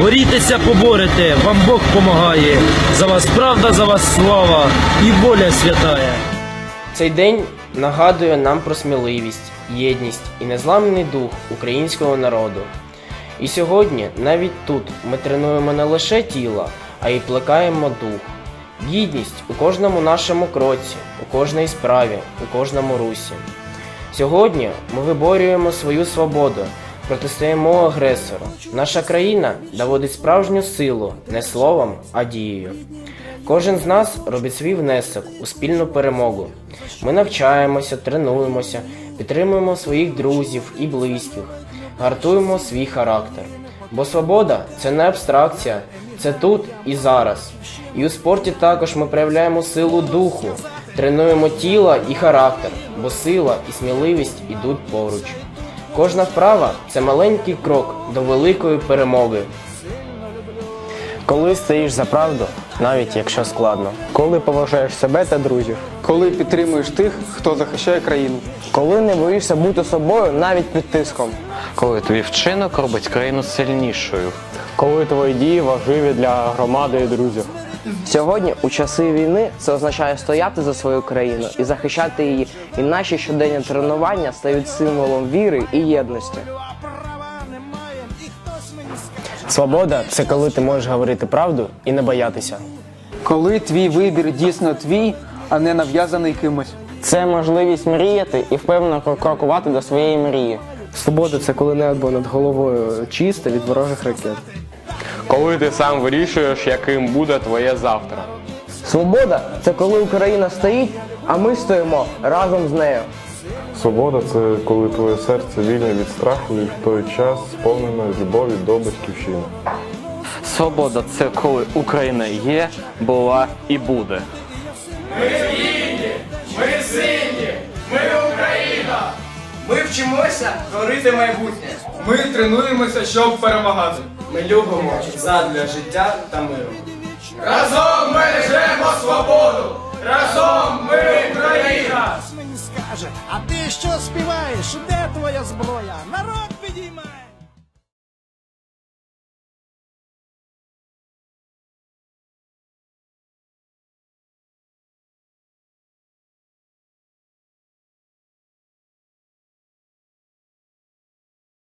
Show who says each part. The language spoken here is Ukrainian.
Speaker 1: Борітеся, поборете, вам Бог помагає. За вас правда, за вас слава і воля святая.
Speaker 2: Цей день нагадує нам про сміливість, єдність і незламний дух українського народу. І сьогодні, навіть тут, ми тренуємо не лише тіло, а й плекаємо дух. Гідність у кожному нашому кроці, у кожній справі, у кожному русі. Сьогодні ми виборюємо свою свободу, протистоїмо агресору. Наша країна доводить справжню силу не словом, а дією. Кожен з нас робить свій внесок у спільну перемогу. Ми навчаємося, тренуємося, підтримуємо своїх друзів і близьких, гартуємо свій характер. Бо свобода це не абстракція, це тут і зараз. І у спорті також ми проявляємо силу духу, тренуємо тіло і характер, бо сила і сміливість ідуть поруч. Кожна вправа це маленький крок до великої перемоги.
Speaker 3: Коли стоїш за правду, навіть якщо складно.
Speaker 4: Коли поважаєш себе та друзів.
Speaker 5: Коли підтримуєш тих, хто захищає країну.
Speaker 4: Коли не боїшся бути собою навіть під тиском.
Speaker 6: Коли твій вчинок робить країну сильнішою.
Speaker 4: Коли твої дії важливі для громади і друзів. Сьогодні, у часи війни, це означає стояти за свою країну і захищати її. І наші щоденні тренування стають символом віри і єдності. Свобода це коли ти можеш говорити правду і не боятися.
Speaker 5: Коли твій вибір дійсно твій, а не нав'язаний кимось.
Speaker 4: Це можливість мріяти і впевнено крокувати до своєї мрії. Свобода це коли небо над головою чисте від ворожих ракет.
Speaker 7: Коли ти сам вирішуєш, яким буде твоє завтра.
Speaker 4: Свобода це коли Україна стоїть, а ми стоїмо разом з нею.
Speaker 8: Свобода це коли твоє серце вільне від страху і в той час сповнене любові до батьківщини.
Speaker 6: Свобода це коли Україна є, була і буде.
Speaker 9: Ми вчимося творити майбутнє.
Speaker 5: Ми тренуємося, щоб перемагати.
Speaker 9: Ми любимо задля життя та миру.
Speaker 5: Разом ми живемо свободу! Разом ми Україна!
Speaker 10: мені скаже, а ти що співаєш? Де твоя зброя? Народ!